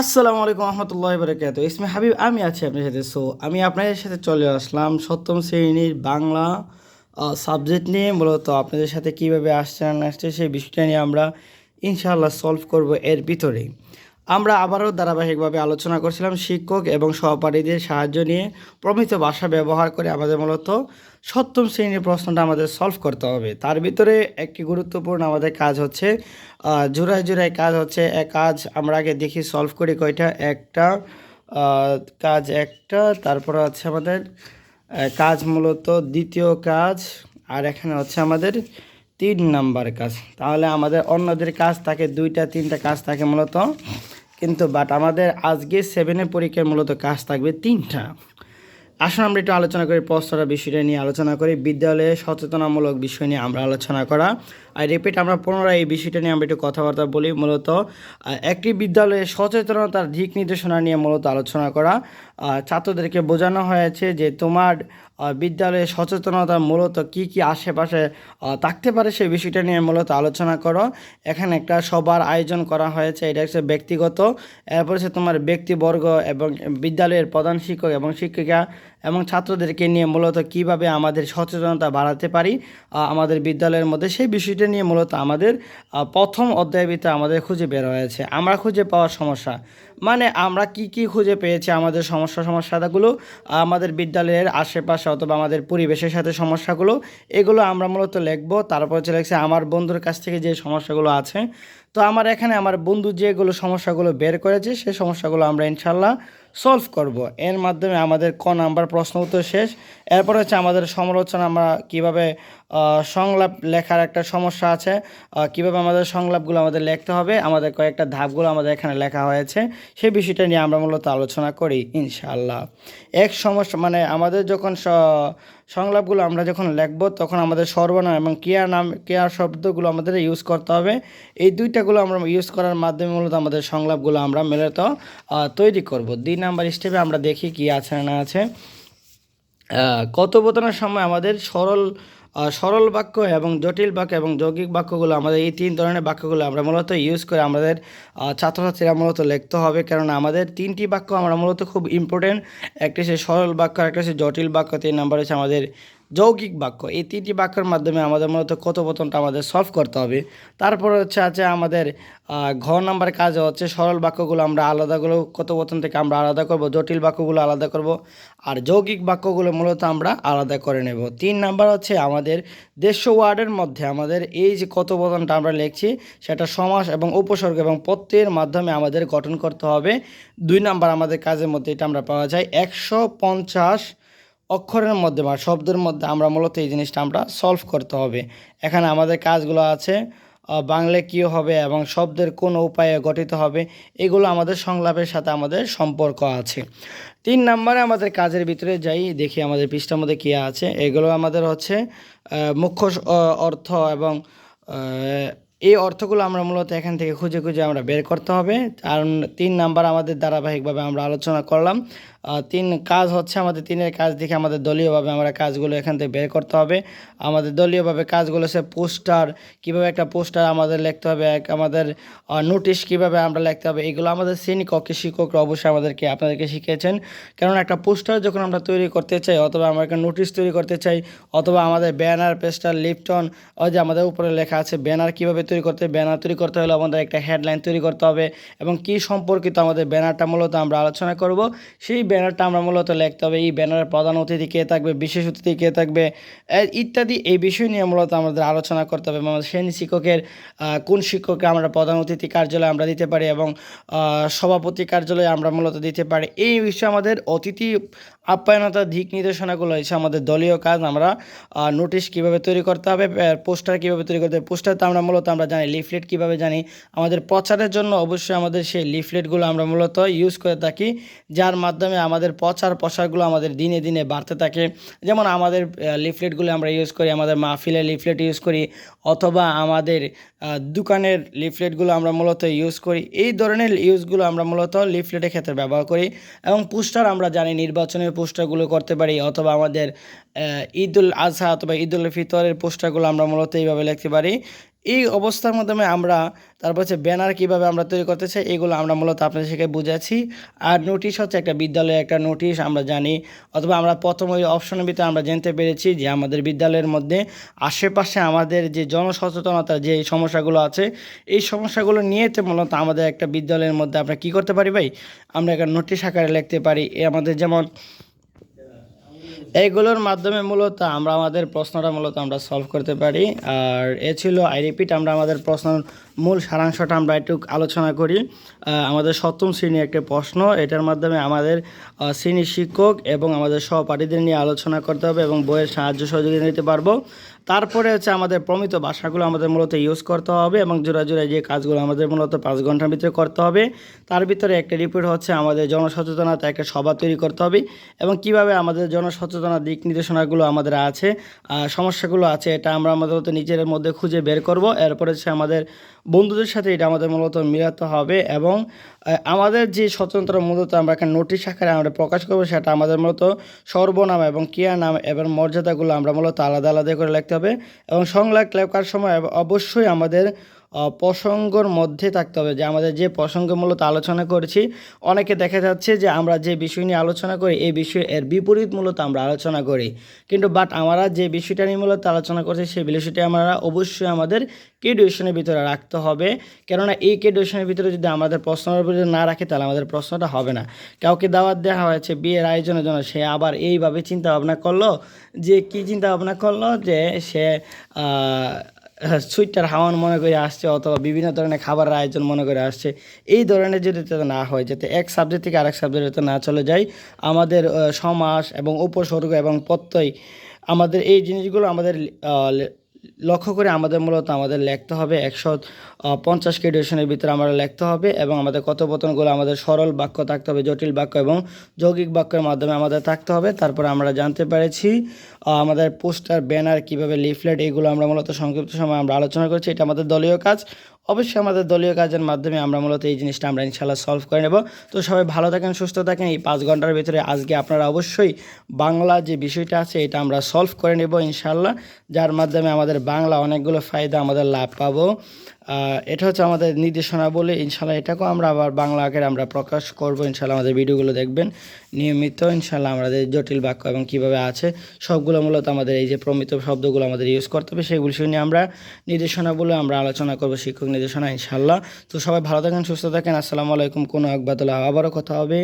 আসসালামু আলাইকুম রহমতুল্লাহ বরকাত ইসমে হাবিব, আমি আছি আপনার সাথে। সো আমি আপনাদের সাথে চলে আসলাম সপ্তম শ্রেণির বাংলা সাবজেক্ট নিয়ে। মূলত আপনাদের সাথে কীভাবে আসছে না আসছে সেই বিষয়টা নিয়ে আমরা ইনশাআল্লাহ সলভ করব এর ভিতরেই। আমরা আবারও ধারাবাহিকভাবে আলোচনা করছিলাম শিক্ষক এবং সহপাঠীদের সাহায্য নিয়ে। প্রমিত ভাষা ব্যবহার করে আমাদের মূলত সপ্তম শ্রেণির প্রশ্নটা আমাদের সলভ করতে হবে। তার ভিতরে একটি গুরুত্বপূর্ণ আমাদের কাজ হচ্ছে জোড়ায় জোড়ায় কাজ হচ্ছে, এক কাজ আমরা আগে দেখি সলভ করি কয়টা? একটা কাজ একটা, তারপরে হচ্ছে আমাদের কাজ মূলত দ্বিতীয় কাজ, আর এখানে হচ্ছে আমাদের তিন নাম্বার কাজ। তাহলে আমাদের অন্যদের কাজ থাকে, দুইটা, তিনটা কাজ থাকে মূলত। কিন্তু বাট আমাদের আজকে সেভেনের পরীক্ষায় মূলত কাজ থাকবে তিনটা। আসুন আমরা একটু আলোচনা করি পশ্চরা বিষয়টা নিয়ে আলোচনা করি। বিদ্যালয়ে সচেতনামূলক বিষয় নিয়ে আমরা আলোচনা করা। রিপিট আমরা পুনরায় এই বিষয়টা নিয়ে আমরা একটু কথাবার্তা বলি মূলত একটি বিদ্যালয়ে সচেতনতার দিক নির্দেশনা নিয়ে মূলত আলোচনা করা। ছাত্রদেরকে বোঝানো হয়েছে যে তোমার বিদ্যালয়ে সচেতনতা মূলত কি কি আশেপাশে থাকতে পারে সেই বিষয়টা নিয়ে মূলত আলোচনা করো। এখানে একটা সবার আয়োজন করা হয়েছে, এটা হচ্ছে ব্যক্তিগত। এরপর হচ্ছে তোমার ব্যক্তিবর্গ এবং বিদ্যালয়ের প্রধান শিক্ষক এবং শিক্ষিকা এবং ছাত্রদেরকে নিয়ে মূলত কীভাবে আমাদের সচেতনতা বাড়াতে পারি আমাদের বিদ্যালয়ের মধ্যে সেই বিষয়টা নিয়ে মূলত আমাদের প্রথম অধ্যায়ের ভিতরে আমাদের খুঁজে বের হয়েছে। আমরা খুঁজে পাওয়ার সমস্যা। মানে আমরা কি কি খুঁজে পেয়েছি আমাদের সমস্যা সমস্যাগুলো, আমাদের বিদ্যালয়ের আশেপাশে অথবা আমাদের পরিবেশের সাথে সমস্যাগুলো, এগুলো আমরা মূলত লিখব। তারপর হচ্ছে লিখছে, আমার বন্ধুর কাছ থেকে যে সমস্যাগুলো আছে। তো আমার এখানে আমার বন্ধু যেগুলো সমস্যাগুলো বের করেছে সেই সমস্যাগুলো আমরা ইনশাল্লাহ সলভ করব। এর মাধ্যমে আমাদের ক নাম্বার প্রশ্ন উত্তর শেষ। এরপর হচ্ছে আমাদের সমালোচনা, আমরা কীভাবে সংলাপ লেখার একটা সমস্যা আছে কীভাবে আমাদের সংলাপগুলো আমাদের লিখতে হবে, আমাদের কয়েকটা ধাপগুলো আমাদের এখানে লেখা হয়েছে সেই বিষয়টা নিয়ে আমরা মূলত আলোচনা করি, ইনশাআল্লাহ। এক সমস্যা মানে আমাদের যখন সংলাপগুলো আমরা যখন লিখব, তখন আমাদের সর্বনাম এবং ক্রিয়া নাম, ক্রিয়া শব্দগুলো আমাদের ইউজ করতে হবে। এই দুইটাগুলো আমরা ইউজ করার মাধ্যমে মূলত আমাদের সংলাপগুলো আমরা মূলত তৈরি করব। দুই নাম্বার স্টেপে আমরা দেখি কি আছে না আছে। কথোপকথনের সময় আমাদের সরল সরল বাক্য এবং জটিল বাক্য এবং যৌগিক বাক্যগুলো আমাদের এই তিন ধরনের বাক্যগুলো আমরা মূলত ইউজ করে আমাদের ছাত্রছাত্রীরা মূলত লিখতে হবে। কারণ আমাদের তিনটি বাক্য আমরা মূলত খুব ইম্পর্টেন্ট একটা হচ্ছে সরল বাক্য একটা হচ্ছে জটিল বাক্য। তিন নাম্বার হচ্ছে আমাদের যৌগিক বাক্য। এই তিনটি বাক্যের মাধ্যমে আমাদের মূলত কথোপকথনটা আমাদের সলভ করতে হবে। তারপর হচ্ছে আছে আমাদের আহ, ঘ নাম্বার কাজ হচ্ছে সরল বাক্যগুলো আমরা আলাদাগুলো কথোপকথন থেকে আমরা আলাদা করব জটিল বাক্যগুলো আলাদা করব আর যৌগিক বাক্যগুলো মূলত আমরা আলাদা করে নেব। তিন নাম্বার হচ্ছে আমাদের দেড়শো ওয়ার্ডের মধ্যে আমাদের এই যে কথোপকথনটা আমরা লিখছি সেটা সমাস এবং উপসর্গ এবং প্রত্যয়ের মাধ্যমে আমাদের গঠন করতে হবে। দুই নাম্বার আমাদের কাজের মধ্যে এটা আমরা পাওয়া যায় একশো পঞ্চাশ অক্ষরের মধ্যে বা শব্দের মধ্যে আমরা মূলত এই জিনিসটা আমরা সলভ করতে হবে। এখানে আমাদের কাজগুলো আছে বাংলায় কী হবে এবং শব্দের কোন উপায়ে গঠিত হবে, এগুলো আমাদের সংলাপের সাথে আমাদের সম্পর্ক আছে। তিন নম্বরে আমাদের কাজের ভিতরে যাই, দেখি আমাদের পৃষ্ঠার মধ্যে কী আছে। এগুলো আমাদের হচ্ছে মুখ্য অর্থ এবং এই অর্থগুলো আমরা মূলত এখান থেকে খুঁজে খুঁজে আমরা বের করতে হবে। কারণ তিন নাম্বার আমাদের ধারাবাহিকভাবে আমরা আলোচনা করলাম তিন কাজ হচ্ছে আমাদের তিনের কাজ দেখে আমাদের দলীয়ভাবে আমরা কাজগুলো এখান থেকে বের করতে হবে। আমাদের দলীয়ভাবে কাজগুলো হচ্ছে পোস্টার, কীভাবে একটা পোস্টার আমাদের লিখতে হবে, এক আমাদের নোটিশ কীভাবে আমরা লিখতে হবে, এগুলো আমাদের শ্রেণীকক্ষে শিক্ষকরা অবশ্যই আমাদেরকে, আপনাদেরকে শিখিয়েছেন। কারণ একটা পোস্টার যখন আমরা তৈরি করতে চাই, অথবা আমরা একটা নোটিশ তৈরি করতে চাই, অথবা আমাদের ব্যানার, পেস্টার লিপটন ওই যে আমাদের উপরে লেখা আছে, ব্যানার কীভাবে তৈরি করতে ব্যানার তৈরি করতে হলে আমাদের একটা হেডলাইন তৈরি করতে হবে, এবং কী সম্পর্কিত আমাদের ব্যানারটা মূলত আমরা আলোচনা করব, সেই ব্যানারটা আমরা মূলত লিখতে হবে, এই ব্যানারের প্রধান অতিথি কে থাকবে, বিশেষ অতিথি কে থাকবে ইত্যাদি, এই বিষয় নিয়ে মূলত আমাদের আলোচনা করতে হবে। আমাদের শ্রেণি শিক্ষকের কোন শিক্ষককে আমরা প্রধান অতিথি কার্যালয়ে আমরা দিতে পারি এবং সভাপতি কার্যালয়ে আমরা মূলত দিতে পারি। এই বিষয়ে আমাদের অতিথি আপ্যায়নতার দিক নির্দেশনাগুলো হচ্ছে আমাদের দলীয় কাজ, আমরা নোটিশ কীভাবে তৈরি করতে হবে পোস্টার কীভাবে তৈরি করতে হবে, পোস্টার তো আমরা মূলত আমরা জানি, লিফলেট কীভাবে জানি, আমাদের প্রচারের জন্য অবশ্যই আমাদের সেই লিফলেটগুলো আমরা মূলত ইউজ করে থাকি, যার মাধ্যমে আমাদের প্রচার প্রসারগুলো আমাদের দিনে দিনে বাড়তে থাকে। যেমন আমাদের লিফলেটগুলো আমরা ইউজ করি, আমাদের মাহফিলের লিফলেট ইউজ করি, অথবা আমাদের দোকানের লিফলেটগুলো আমরা মূলত ইউজ করি। এই ধরনের ইউজগুলো আমরা মূলত লিফলেটের ক্ষেত্রে ব্যবহার করি এবং পোস্টার আমরা জানি নির্বাচনের পোস্টারগুলো করতে পারি, অথবা আমাদের ঈদুল আজহা অথবা ঈদুল ফিতরের পোস্টারগুলো আমরা মূলত এইভাবে লিখতে পারি। এই অবস্থার মাধ্যমে আমরা, তারপর হচ্ছে ব্যানার কীভাবে আমরা তৈরি করতে চাই, এগুলো আমরা মূলত আপনাদের সেখানে বুঝাচ্ছি। আর নোটিশ হচ্ছে একটা বিদ্যালয়ে একটা নোটিশ আমরা জানি, অথবা আমরা প্রথম ওই অপশনের ভিতরে আমরা জানতে পেরেছি যে আমাদের বিদ্যালয়ের মধ্যে আশেপাশে আমাদের যে জনসচেতনতার যে সমস্যাগুলো আছে, এই সমস্যাগুলো নিয়ে তো মূলত আমাদের একটা বিদ্যালয়ের মধ্যে আমরা কী করতে পারি ভাই? আমরা একটা নোটিশ আকারে লিখতে পারি। এ আমাদের যেমন এইগুলোর মাধ্যমে মূলত আমরা আমাদের প্রশ্নটা মূলত আমরা সলভ করতে পারি। আর এ ছিল আই রিপিট আমরা আমাদের প্রশ্নের মূল সারাংশটা আমরা একটু আলোচনা করি। আমাদের সপ্তম শ্রেণির একটা প্রশ্ন। এটার মাধ্যমে আমাদের আহ, শ্রেণির শিক্ষক এবং আমাদের সহপাঠীদের নিয়ে আলোচনা করতে হবে এবং বইয়ের সাহায্য সহযোগিতা নিতে পারব। তারপরে হচ্ছে আমাদের প্রমিত ভাষাগুলো আমাদের মূলত ইউজ করতে হবে এবং জোড়া জোড়া যে কাজগুলো আমাদের মূলত পাঁচ ঘণ্টার ভিতরে করতে হবে। তার ভিতরে একটা রিপোর্ট হচ্ছে আমাদের জনসচেতনতা একটা সভা তৈরি করতে হবে এবং কীভাবে আমাদের জনসচেতনার দিক নির্দেশনাগুলো আমাদের আছে সমস্যাগুলো আছে এটা আমরা আমাদের মতো নিজের মধ্যে খুঁজে বের করব। এরপরে হচ্ছে আমাদের বন্ধুদের সাথে এটা আমাদের মূলত মিলাতে হবে এবং আমাদের যে স্বতন্ত্র মূলত আমরা একটা নোটিশ আকারে আমরা প্রকাশ করব, সেটা আমাদের মূলত সর্বনাম এবং ক্রিয়া নাম এবং মর্যাদাগুলো আমরা মূলত আলাদা আলাদা করে লিখতে হবে এবং সংলাপ লেখার সময় অবশ্যই আমাদের প্রসঙ্গর মধ্যে থাকতে হবে যে আমাদের যে প্রসঙ্গ মূলত আলোচনা করেছি, অনেকে দেখা যাচ্ছে যে আমরা যে বিষয় নিয়ে আলোচনা করি, এই বিষয় এর বিপরীত মূলত আমরা আলোচনা করি। কিন্তু বাট আমরা যে বিষয়টা নিয়ে মূলত আলোচনা করছি, সেই বিষয়টি আমরা অবশ্যই আমাদের কেডিউশনের ভিতরে রাখতে হবে। কেননা এই কেডিউশনের ভিতরে যদি আমাদের প্রশ্নের ভিতরে না রাখে, তাহলে আমাদের প্রশ্নটা হবে না। কাউকে দাওয়াত দেওয়া হয়েছে, বিয়ের আয়োজনের জন্য, সে আবার এইভাবে চিন্তা ভাবনা করল যে, কি চিন্তা ভাবনা করল? যে সে সুইটার হাওয়ান মনে করে আসছে অথবা বিভিন্ন ধরনের খাবারের আয়োজন মনে করে আসছে। এই ধরনের যদি যাতে না হয়, যাতে এক সাবজেক্ট থেকে আরেক সাবজেক্টে না চলে যায়, আমাদের সমাস এবং উপসর্গ এবং প্রত্যয়, আমাদের এই জিনিসগুলো আমাদের লক্ষ্য করে আমাদের মূলত আমাদের লিখতে হবে একশো পঞ্চাশ কেডিউশনের ভিতরে আমরা লেখতে হবে এবং আমাদের কথোপকথনগুলো আমাদের সরল বাক্য থাকতে হবে, জটিল বাক্য এবং যৌগিক বাক্যের মাধ্যমে আমাদের থাকতে হবে। তারপরে আমরা জানতে পেরেছি আমাদের পোস্টার, ব্যানার কীভাবে লিফলেট, এগুলো আমরা মূলত সংক্ষিপ্ত সময় আমরা আলোচনা করেছি। এটা আমাদের দলীয় কাজ। অবশ্যই আমাদের দলীয় কাজের মাধ্যমে আমরা মূলত এই জিনিসটা আমরা ইনশাল্লাহ সলভ করে নেব। তো সবাই ভালো থাকেন, সুস্থ থাকেন। এই পাঁচ ঘণ্টার ভিতরে আজকে আপনারা অবশ্যই বাংলা যে বিষয়টা আছে এটা আমরা সলভ করে নেব ইনশাল্লাহ যার মাধ্যমে আমাদের বাংলা অনেকগুলো ফায়দা আমাদের লাভ পাবো। এটা হচ্ছে আমাদের নির্দেশনা বলে ইনশাল্লাহ এটাকেও আমরা আবার বাংলা আকারে আমরা প্রকাশ করব। ইনশাল্লাহ আমাদের ভিডিওগুলো দেখবেন। নিয়মিত ইনশাল্লাহ আমাদের জটিল বাক্য এবং কীভাবে আছে, সবগুলো মূলত আমাদের এই যে প্রমিত শব্দগুলো আমাদের ইউজ করতে হবে, সেগুলি শুনে আমরা নির্দেশনা বলে আমরা আলোচনা করব, শিক্ষক নির্দেশনা ইনশাল্লাহ। তো সবাই ভালো থাকেন, সুস্থ থাকেন। আসসালামু আলাইকুম, কোনো একবাদলা আবারও কথা হবে।